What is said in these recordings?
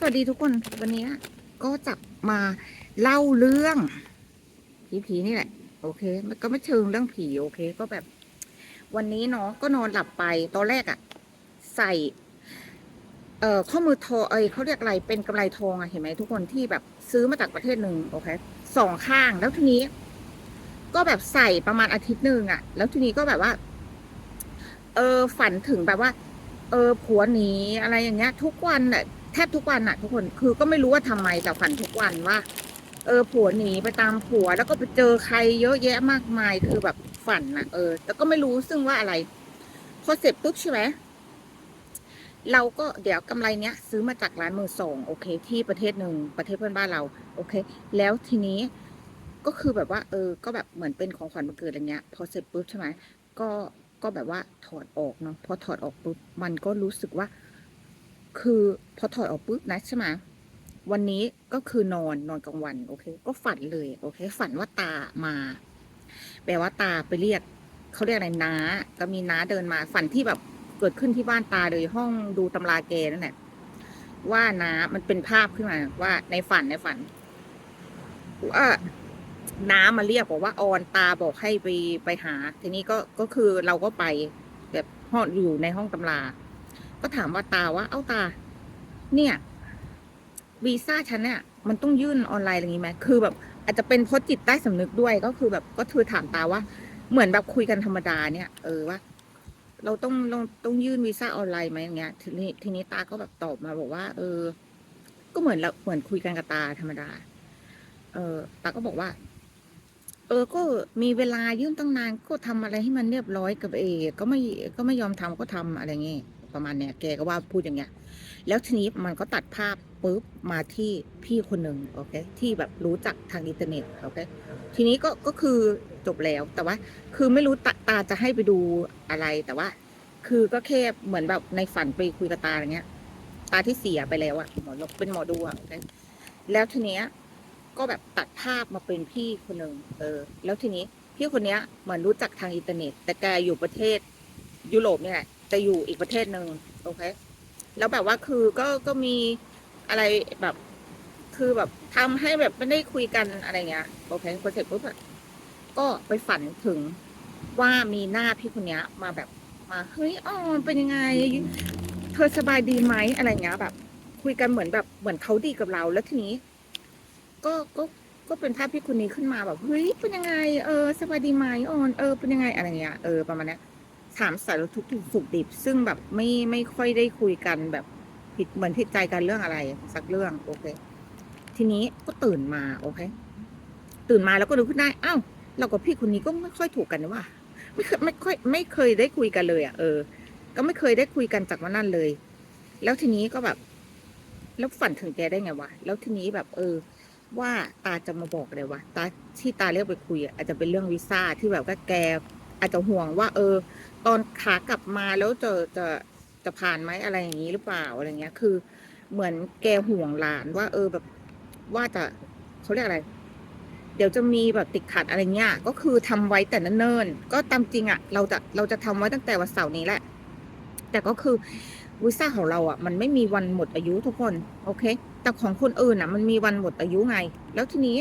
สวัสดีทุกคนวันนี้ก็จะมาเล่าเรื่อง ผีผีๆนี่แหละ โอเค มันก็ไม่เชิงเรื่องผีโอเค ก็แบบ วันนี้เนาะก็นอนหลับไปตอนแรกอะใส่ เอ่อข้อมือทองเอ้ยเขาเรียกอะไรเป็นกำไรทองอะเห็นไหมทุกคนที่แบบซื้อมาจากประเทศหนึ่งโอเคสองข้างแล้วทีนี้ ก็แบบใส่ประมาณอาทิตย์หนึ่งอะแล้วทีนี้ก็แบบว่า เออฝันถึงแบบว่า เออผัวหนีอะไรอย่างเงี้ย ทุกวันน่ะ ทบทุกวันน่ะทุกคนคือก็ไม่รู้ว่าทำไมแต่ฝันทุกวันว่า เออผัวหนีไปตามผัว แล้วก็ไปเจอใครเยอะแยะมากมายคือแบบฝันน่ะเออแล้วก็ไม่รู้ซึ่งว่าอะไรพอเสร็จปุ๊บใช่ไหมเราก็เดี๋ยวกำไรเนี้ย ซื้อมาจากร้านมือสองโอเค ที่ประเทศหนึ่งประเทศเพื่อนบ้านเรา โอเค แล้วทีนี้ก็คือแบบว่า เออ ก็แบบเหมือนเป็นของขวัญวันเกิดอะไรเงี้ย พอเสร็จปุ๊บใช่ไหมก็ก็แบบว่าถอดออกเนาะพอถอดออกปุ๊บมันก็รู้สึกว่า คือพอถอดออกปุ๊บนะใช่ไหมวันนี้ก็คือนอนนอนกลางวัน โอเค ก็ฝันเลย โอเค ฝันว่าตามา แปลว่าตาไปเรียกเขาเรียกอะไรน้า ก็มีน้าเดินมา ฝันที่แบบเกิดขึ้นที่บ้านตาเลยห้องดูตำราแกนั่นแหละว่าน้ามันเป็นภาพขึ้นมาว่าในฝันในฝันว่าน้ามาเรียกบอกว่าออนตาบอกให้ไปไปหา ทีนี้ก็ก็คือเราก็ไปแบบห้องอยู่ในห้องตำรา ก็ถามว่าตาว่าเอ้าตา เนี่ยวีซ่าฉันเนี่ยมันต้องยื่นออนไลน์อะไรอย่างงี้ไหมคือแบบอาจจะเป็นเพราะจิตใต้สำนึกด้วยก็คือแบบก็คือถามตาว่า เหมือนแบบคุยกันธรรมดาเนี่ย เออว่า เราต้องเราต้องยื่นวีซ่าออนไลน์ไหมอย่างเงี้ย ทีนี้ทีนี้ตาก็แบบตอบมาบอกว่า เออ ก็เหมือนเราเหมือนคุยกันกับตาธรรมดา เออตาก็บอกว่า เออ ก็มีเวลายื่นตั้งนานก็ทำอะไรให้มันเรียบร้อยกับเอก็ไม่ก็ไม่ยอมทำก็ทำอะไรเงี้ย ประมาณเนี้ยแกก็ว่าพูดอย่างเงี้ย แล้วทีนี้มันก็ตัดภาพปุ๊บมาที่พี่คนหนึ่งโอเคที่แบบรู้จักทางอินเทอร์เน็ตโอเคทีนี้ก็ก็คือจบแล้วแต่ว่า คือไม่รู้ตาตาจะให้ไปดูอะไรแต่ว่า คือก็แค่เหมือนแบบในฝันไปคุยกับตาอย่างเงี้ย ตาที่เสียไปแล้วอะหมอเป็นหมอดูอะโอเคแล้วทีเนี้ยก็แบบตัดภาพมาเป็นพี่คนหนึ่งเออ แล้วทีนี้พี่คนเนี้ยเหมือนรู้จักทางอินเทอร์เน็ต แต่แกอยู่ประเทศยุโรปเนี่ยแหละ แต่อยู่อีกประเทศหนึ่งโอเค แล้วแบบว่าคือก็ก็มีอะไรแบบ คือแบบทำให้แบบไม่ได้คุยกันอะไรเงี้ยโอเคพอเสร็จปุ๊บก็ไปฝันถึงว่ามีหน้าพี่คนเนี้ย มาแบบมาเฮ้ยอ๋อเป็นยังไง เธอสบายดีไหมอะไรเงี้ยแบบ คุยกันเหมือนแบบเหมือนเขาดีกับเรา แล้วทีนี้ ก็ก็ก็เป็นภาพพี่คนนี้ขึ้นมาแบบเฮ้ยเป็นยังไง เออสบายดีไหมออนเออเป็นยังไงอะไรเงี้ยเออประมาณนี้ ถามสารทุกข์สุขดิบ ซึ่งแบบไม่ไม่ค่อยได้คุยกันแบบผิดเหมือนผิดใจกันเรื่องอะไร สักเรื่องโอเค ทีนี้ก็ตื่นมาโอเค ตื่นมาแล้วก็ดูขึ้นได้อ้าวเรากับพี่คนนี้ก็ไม่ค่อยถูกกันนะว่าไม่เคยไม่ค่อยไม่เคยได้คุยกันเลยอะเออ ก็ไม่เคยได้คุยกันจากวันนั้นเลย แล้วทีนี้ก็แบบ แล้วฝันถึงแกได้ไงวะแล้วทีนี้แบบ เออ ว่าตาจะมาบอกเลยว่าตาที่ตาเรียกไปคุยอาจจะเป็นเรื่องวีซ่าที่แบบว่าแก อาจจะห่วงว่า เออ ตอนขากลับมาแล้วจะจะจะผ่านไหมอะไรอย่างนี้หรือเปล่าอะไรเงี้ย คือ เหมือนแกห่วงหลานว่า เออแบบว่าจะเขาเรียกอะไร เดี๋ยวจะมีแบบติดขัดอะไรเงี้ย ก็คือทำไว้แต่เนิ่นๆก็ตามจริงอะ่ะ เราจะเราจะทำไว้ตั้งแต่วันเสาร์นี้แหละ แต่ก็คือวีซ่าของเราอะ่ะ มันไม่มีวันหมดอายุทุกคน โอเค แต่ของคนอื่นอะ มันมีวันหมดอายุไง แล้วทีนี้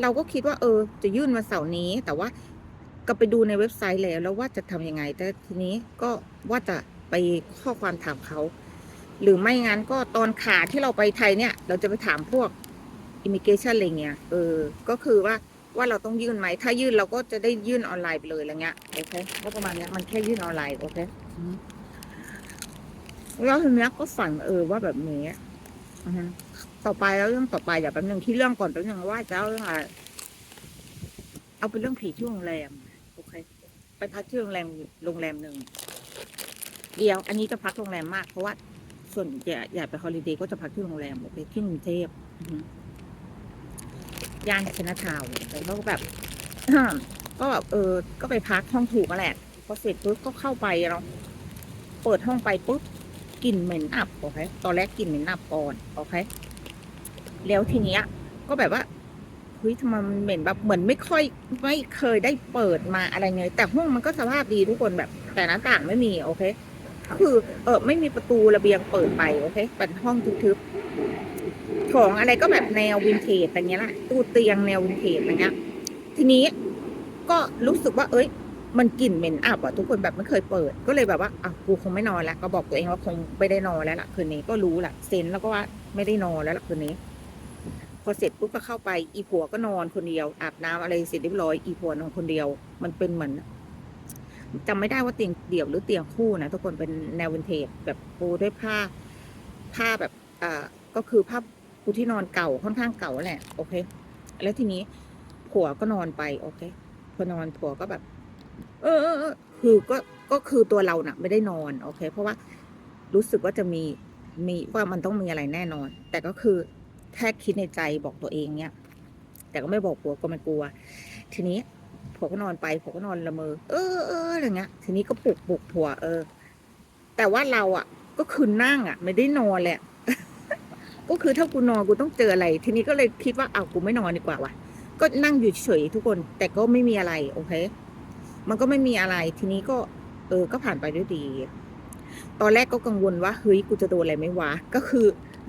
เราก็คิดว่า เออ จะยื่นวันเสาร์นี้ แต่ว่า ก็ไปดูในเว็บไซต์แล้วแล้วว่าจะทำยังไง แต่ทีนี้ก็ว่าจะไปข้อความถามเขา หรือไม่งั้นก็ตอนขาที่เราไปไทยเนี่ย เราจะไปถามพวกอิมิเกชันอะไรเงี้ย เออ ก็คือว่าว่าเราต้องยื่นไหม ถ้ายื่นเราก็จะได้ยื่นออนไลน์ไปเลยอะไรเงี้ย โอเคก็ประมาณเนี้ยมันแค่ยื่นออนไลน์ โอเคแล้วทีนี้ก็ฝันเออว่าแบบนี้ต่อไปแล้วเรื่องต่อไปอย่าแป๊บนึงที่เรื่องก่อนแป๊บนึงว่าจะเอาเรื่องอะไร เอาเป็นเรื่องผีที่โรงแรม พักที่โรงแรมโรงแรมหนึ่งเดียว อันนี้จะพักโรงแรมมากเพราะว่าส่วนใหญ่ใหญ่ไปฮอลิเดย์ก็จะพักที่โรงแรมโอเคที่กรุงเทพย่านชนะทาวน์แล้วก็แบบก็แบบเออ ก็ไปพักห้องถูกมาแหละพอเสร็จปุ๊บก็เข้าไปเนาเปิดห้องไปปุ๊บกลิ่นเหม็นอับโอเคตอนแรกกลิ่นเหม็นอับก่อนโอเคแล้วทีเนี้ย ก็แบบว่า ฮ้ยทำไมมันเหม็นแบบเหมือนไม่ค่อยไม่เคยได้เปิดมาอะไรเงี้ยแต่ห้องมันก็สภาพดีทุกคนแบบ แต่หน้าต่างไม่มีโอเค คือเออไม่มีประตูระเบียงเปิดไปโอเคเป็นห้องทึบของอะไรก็แบบแนววินเทจอะไรเงี้ยละตู้เตียงแนววินเทจอะไรเงี้ย ทีนี้ก็รู้สึกว่า เอ้ยมันกลิ่นเหม็นอับอะทุกคนแบบไม่เคยเปิด ก็เลยแบบว่าอะกูคงไม่นอนแล้วก็บอกตัวเองว่าคงไม่ได้นอนแล้วล่ะคืนนี้ก็รู้แหละเซนแล้วก็ว่าไม่ได้นอนแล้วล่ะคืนนี้ พอเสร็จปุ๊บก็เข้าไปอีผัวก็นอนคนเดียว อาบน้ำอะไรเสร็จเรียบร้อยอีผัวนอนคนเดียว มันเป็นเหมือนจำไม่ได้ว่าเตียงเดี่ยวหรือเตียงคู่นะทุกคนเป็นแนววินเทจแบบปูด้วยผ้า ผ้าแบบอ่าก็คือผ้าปูที่นอนเก่าค่อนข้างเก่าแหละ โอเค แล้วทีนี้ผัวก็นอนไป โอเค พอนอนผัวก็แบบ เออเออคือก็ก็คือตัวเราเน่ะ ไม่ได้นอนโอเค เพราะว่ารู้สึกว่าจะมีมีว่ามันต้องมีอะไรแน่นอน แต่ก็คือ แค่คิดในใจบอกตัวเองเนี่ย แต่ก็ไม่บอกผัวก็ไม่กลัว ทีนี้ผัวก็นอนไปผัวก็นอนละเมอ เออเอออะไรเงี้ย ทีนี้ก็ปลุกปลุกผัวเออ แต่ว่าเราอะ ก็คือนั่งอะ ไม่ได้นอนแหละ ก็คือถ้ากูนอนกูต้องเจออะไร ทีนี้ก็เลยคิดว่าเอากูไม่นอนดีกว่าว่ะ ก็นั่งอยู่เฉยทุกคน แต่ก็ไม่มีอะไรโอเค มันก็ไม่มีอะไร ทีนี้ก็ เออ ก็ผ่านไปด้วยดี ตอนแรกก็กังวลว่าเฮ้ยกูจะโดนอะไรไหมวะ ก็คือ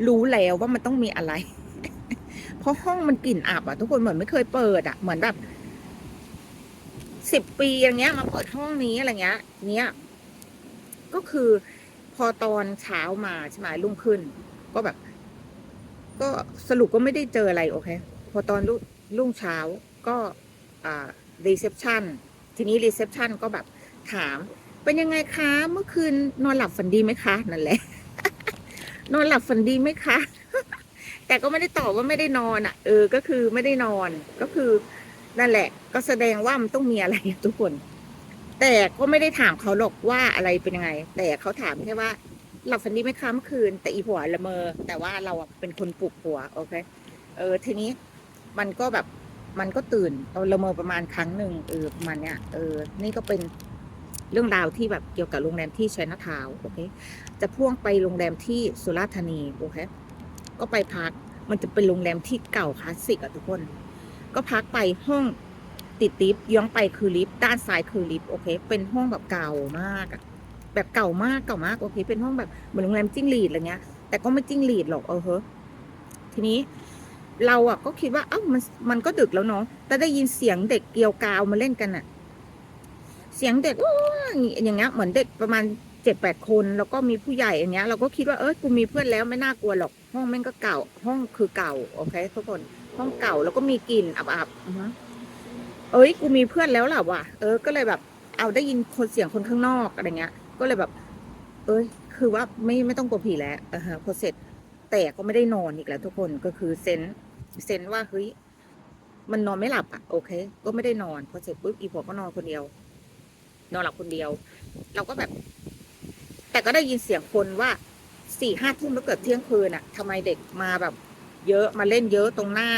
รู้แล้วว่ามันต้องมีอะไร เพราะห้องมันกลิ่นอับอะทุกคนเหมือนไม่เคยเปิดอะเหมือนแบบสิบปีอย่างเงี้ย มาเปิดห้องนี้อะไรเงี้ย เนี้ย ก็คือพอตอนเช้ามาใช่ไหมรุ่งขึ้น ก็แบบ ก็สรุปก็ไม่ได้เจออะไรโอเค พอตอนรุ่งรุ่งเช้าก็อ่ารีเซพชันทีนี้รีเซพชันก็แบบถาม เป็นยังไงคะ เมื่อคืนนอนหลับฝันดีไหมคะ นั่นแหละ นอนหลับฝันดีไหมคะ แต่ก็ไม่ได้ตอบว่าไม่ได้นอนอะ เออ ก็คือไม่ได้นอน ก็คือนั่นแหละ ก็แสดงว่ามันต้องมีอะไรทุกคน แต่ก็ไม่ได้ถามเขาหรอกว่าอะไรเป็นยังไง แต่เขาถามแค่ว่าหลับฝันดีไหมคะเมื่อคืน แต่อีผัวละเมอ แต่ว่าเราเป็นคนปลุกผัว โอเค เออ ทีนี้มันก็แบบมันก็ตื่นเราละเมอประมาณครั้งหนึ่งเออประมาณเนี้ยเออ นี่ก็เป็นเรื่องราวที่แบบเกี่ยวกับโรงแรมที่ชัยนาทาวโอเค จะพ่วงไปโรงแรมที่สุราษฎร์ธานีโอเค ก็ไปพัก มันจะเป็นโรงแรมที่เก่าคลาสสิกอะทุกคน ก็พักไปห้องติดลิฟต์ย้อนไปคือลิฟต์ด้านซ้ายคือลิฟต์โอเค เป็นห้องแบบเก่ามากอะแบบเก่ามากเก่ามากโอเค เป็นห้องแบบเหมือนโรงแรมจิ้งหรีดอะไรเงี้ย แต่ก็ไม่จิ้งหรีดหรอกเออเฮ้ทีนี้เราอะก็คิดว่าเอ้ามันมันก็ดึกแล้วเนาะแต่ได้ยินเสียงเด็กเกลียวกาวมาเล่นกันอะเสียงเด็กโอ้ยอย่างเงี้ยเหมือนเด็กประมาณ เจ็ดแปดคนแล้วก็มีผู้ใหญ่อย่างเงี้ย เราก็คิดว่าเออกูมีเพื่อนแล้วไม่น่ากลัวหรอก ห้องแม่งก็เก่า ห้องคือเก่าโอเคทุกคนห้องเก่าแล้วก็มีกลิ่นอับๆอือฮะเอ้ยกูมีเพื่อนแล้วล่ะว่ะเออก็เลยแบบ เอาได้ยินคนเสียงคนข้างนอกอะไรเงี้ย ก็เลยแบบ เอ้ย คือว่าไม่ไม่ต้องกลัวผีแล้วอ่าฮะพอเสร็จแต่ก็ไม่ได้นอนอีกแล้ว ทุกคนก็คือเซนเซนว่าเฮ้ยมันนอนไม่หลับอะโอเค ก็ไม่ได้นอนพอเสร็จปุ๊บอีผัวก็นอนคนเดียว นอนหลับคนเดียว เราก็แบบ แต่ก็ได้ยินเสียงคนว่าสี่ห้าทุ่มแล้วเกิดเที่ยงคืนอะทำไมเด็กมาแบบ เยอะมาเล่นเยอะตรงหน้า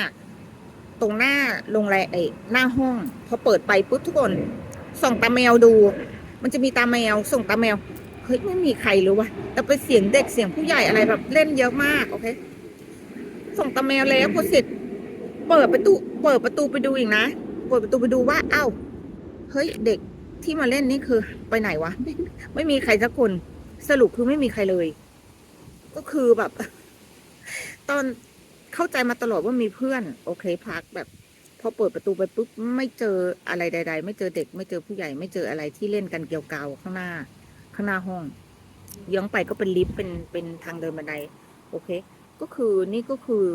ตรงหน้าโรงแรมไอ้หน้าห้องพอเปิดไปปุ๊บทุกคนส่องตาแมวดู มันจะมีตาแมว ส่งตาแมวเฮ้ยไม่มีใครรู้ว่ะแต่เป็นเสียงเด็กเสียงผู้ใหญ่อะไรแบบ เล่นเยอะมากโอเคส่งตาแมวแล้วพอเสร็จเปิดประตู เปิดประตูไปดูอีกนะเปิดประตูไปดูว่าเอ้าเฮ้ยเด็กที่มาเล่นนี่คือไปไหนวะไม่มีใครสักคน สรุปคือไม่มีใครเลย ก็คือแบบ ตอนเข้าใจมาตลอดว่ามีเพื่อน โอเค พักแบบพอเปิดประตูไปปุ๊บไม่เจออะไรใด ๆ ไม่เจอเด็ก ไม่เจอผู้ใหญ่ ไม่เจออะไรที่เล่นกันเกี่ยวกาวข้างหน้า ข้างหน้าห้องย้อนไปก็เป็นลิฟต์เป็นเป็นทางเดินบันได โอเค ก็คือนี่ก็คือ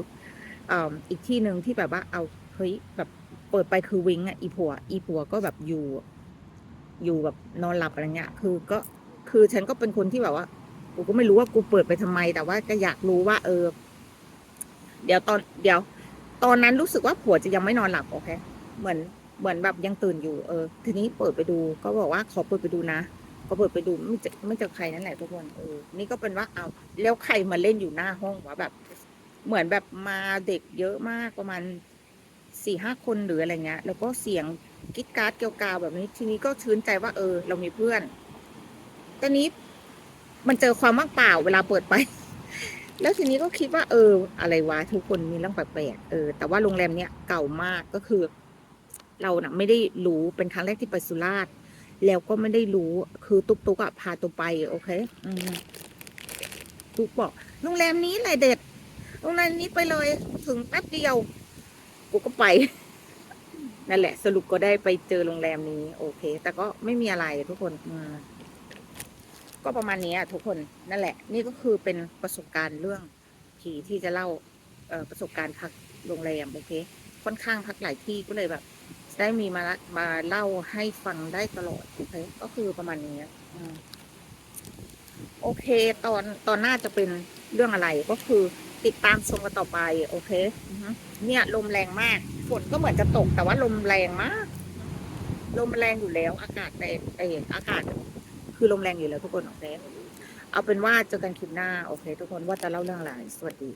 ออีกที่หนึ่งที่แบบว่าเอาเฮ้ยแบบเปิดไปคือวิงอะอีผัว อีผัวก็แบบอยู่ อยู่แบบนอนหลับอะไรเงี้ย คือก็ คือฉันก็เป็นคนที่แบบว่า กูก็ไม่รู้ว่ากูเปิดไปทำไม แต่ว่าก็อยากรู้ว่า เออ เดี๋ยวตอน เดี๋ยว ตอนนั้นรู้สึกว่าผัวจะยังไม่นอนหลับโอเค เหมือน เหมือนแบบยังตื่นอยู่ เออ ทีนี้เปิดไปดู ก็บอกว่าขอเปิดไปดูนะก็เปิดไปดูไม่เจอไม่เจอใครนั่นแหละทุกคนเออ นี่ก็เป็นว่าเอาแล้วใครมาเล่นอยู่หน้าห้องวะแบบ เหมือนแบบมาเด็กเยอะมากประมาณสี่ห้าคนหรืออะไรเงี้ย แล้วก็เสียงกิ๊กการ์ดเกลียวกาวแบบนี้ ทีนี้ก็ชื้นใจว่าเออ เรามีเพื่อน ตอนนี้มันเจอความว่างเปล่าเวลาเปิดไป แล้วทีนี้ก็คิดว่า เออ อะไรวะทุกคนมีเรื่องแปลกๆเออแต่ว่าโรงแรมเนี้ยเก่ามากก็คือ เราน่ะไม่ได้รู้เป็นครั้งแรกที่ไปสุราษฎร์แล้วก็ไม่ได้รู้คือตุ๊กตุ๊กอะพาตัวไปโอเคอืมตุ๊กบอก โรงแรมนี้แหละเด็ดโรงแรมนี้ไปเลย ถึงแป๊บเดียว กูก็ไป นั่นแหละ สรุปก็ได้ไปเจอโรงแรมนี้ โอเค แต่ก็ไม่มีอะไรทุกคนอืม ก็ประมาณนี้อะทุกคนนั่นแหละ นี่ก็คือเป็นประสบการณ์เรื่องผีที่จะเล่าประสบการณ์พักโรงแรมโอเค ค่อนข้างพักหลายที่ก็เลยแบบ ได้มีมามาเล่าให้ฟังได้ตลอดโอเคก็คือประมาณนี้โอเค ตอนตอนหน้าจะเป็นเรื่องอะไรก็คือติดตามชมกันต่อไป โอเคเนี่ยลมแรงมากฝนก็เหมือนจะตก แต่ว่าลมแรงมาก ลมแรงอยู่แล้ว อากาศแรงอากาศ คือลมแรงอยู่แล้วทุกคนโอเคเอาเป็นว่าเจอกันคลิปหน้าโอเค ทุกคนว่าจะเล่าเรื่องอะไรสวัสดี